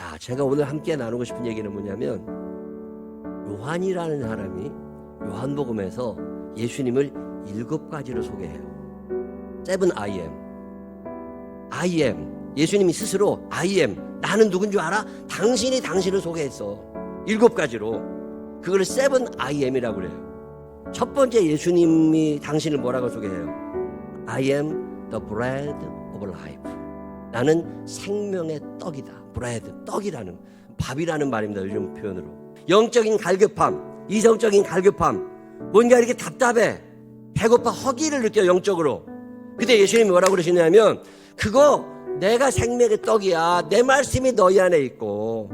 자, 제가 오늘 함께 나누고 싶은 얘기는 뭐냐면 요한이라는 사람이 요한복음에서 예수님을 일곱 가지로 소개해요. 세븐 I am. I am. 예수님이 스스로 I am. 나는 누군 줄 알아? 당신이 당신을 소개했어. 일곱 가지로. 그걸 세븐 I am이라고 그래요. 첫 번째 예수님이 당신을 뭐라고 소개해요? I am the bread of life. 나는 생명의 떡이다. bread, 떡이라는 밥이라는 말입니다. 요즘 표현으로. 영적인 갈급함, 이성적인 갈급함. 뭔가 이렇게 답답해. 배고파 허기를 느껴 영적으로. 근데 예수님이 뭐라고 그러시냐면 그거 내가 생명의 떡이야. 내 말씀이 너희 안에 있고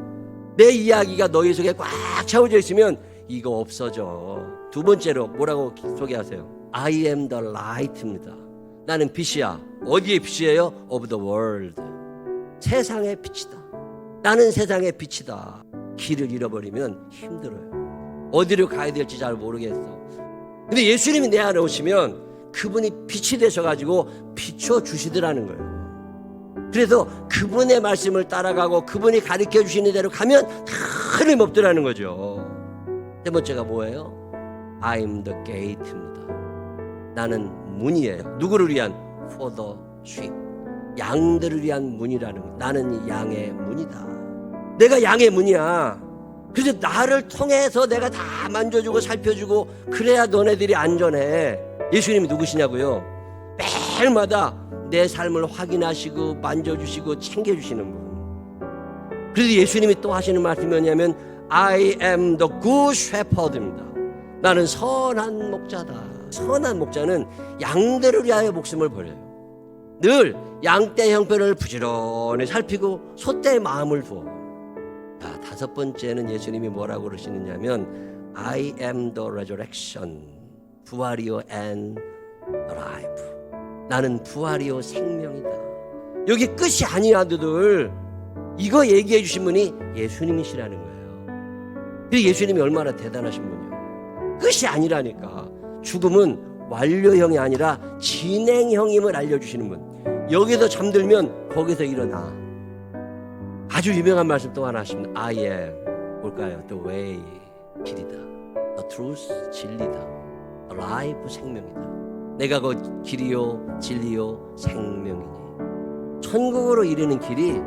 내 이야기가 너희 속에 꽉 채워져 있으면 이거 없어져. 두 번째로 뭐라고 소개하세요? I am the light입니다. 나는 빛이야. 어디의 빛이에요? Of the world. 세상의 빛이다. 나는 세상의 빛이다. 길을 잃어버리면 힘들어요. 어디로 가야 될지 잘 모르겠어. 근데 예수님이 내 안에 오시면 그분이 빛이 되셔가지고 비춰 주시더라는 거예요. 그래서 그분의 말씀을 따라가고 그분이 가르쳐 주시는 대로 가면 틀림없더라는 거죠. 세 번째가 뭐예요? I'm the gate입니다. 나는 문이에요. 누구를 위한? For the sheep. 양들을 위한 문이라는 거. 나는 양의 문이다. 내가 양의 문이야. 그래서 나를 통해서 내가 다 만져주고 살펴주고 그래야 너네들이 안전해. 예수님이 누구시냐고요? 매일마다 내 삶을 확인하시고 만져주시고 챙겨주시는 분. 그래서 예수님이 또 하시는 말씀이 뭐냐면 I am the good shepherd입니다. 나는 선한 목자다. 선한 목자는 양들을 위하여 목숨을 버려요. 늘 양떼 형편을 부지런히 살피고 소떼의 마음을 두어. 자, 다섯 번째는 예수님이 뭐라고 그러시느냐면 I am the resurrection, 부활이요 and life. 나는 부활이요 생명이다. 여기 끝이 아니야, 너들. 이거 얘기해 주신 분이 예수님이시라는 거예요. 그 예수님이 얼마나 대단하신 분이에요. 끝이 아니라니까. 죽음은 완료형이 아니라 진행형임을 알려주시는 분. 여기서 잠들면 거기서 일어나. 아주 유명한 말씀 또 하나 하십니다. I am 뭘까요? The way 길이다. The truth 진리다. Life 생명이다. 내가 그 길이요 진리요 생명이니. 천국으로 이르는 길이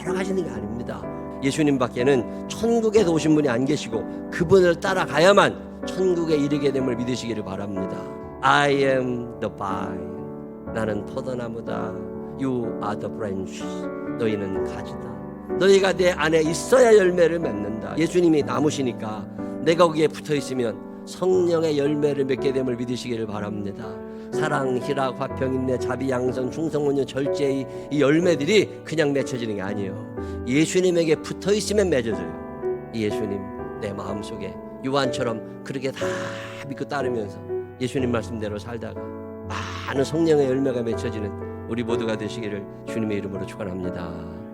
여러 가지 있는 게 아닙니다. 예수님 밖에는 천국에서 오신 분이 안 계시고 그분을 따라가야만 천국에 이르게 됨을 믿으시기를 바랍니다. I am the vine. 나는 포도나무다. You are the branch. 너희는 가지다. 너희가 내 안에 있어야 열매를 맺는다. 예수님이 나무시니까 내가 거기에 붙어 있으면 성령의 열매를 맺게 됨을 믿으시기를 바랍니다. 사랑, 희락, 화평, 인내, 자비, 양선, 충성, 온유, 절제의 이 열매들이 그냥 맺혀지는 게 아니에요. 예수님에게 붙어 있으면 맺어져요. 이 예수님 내 마음 속에 요한처럼 그렇게 다 믿고 따르면서 예수님 말씀대로 살다가 많은 성령의 열매가 맺혀지는 우리 모두가 되시기를 주님의 이름으로 축원합니다.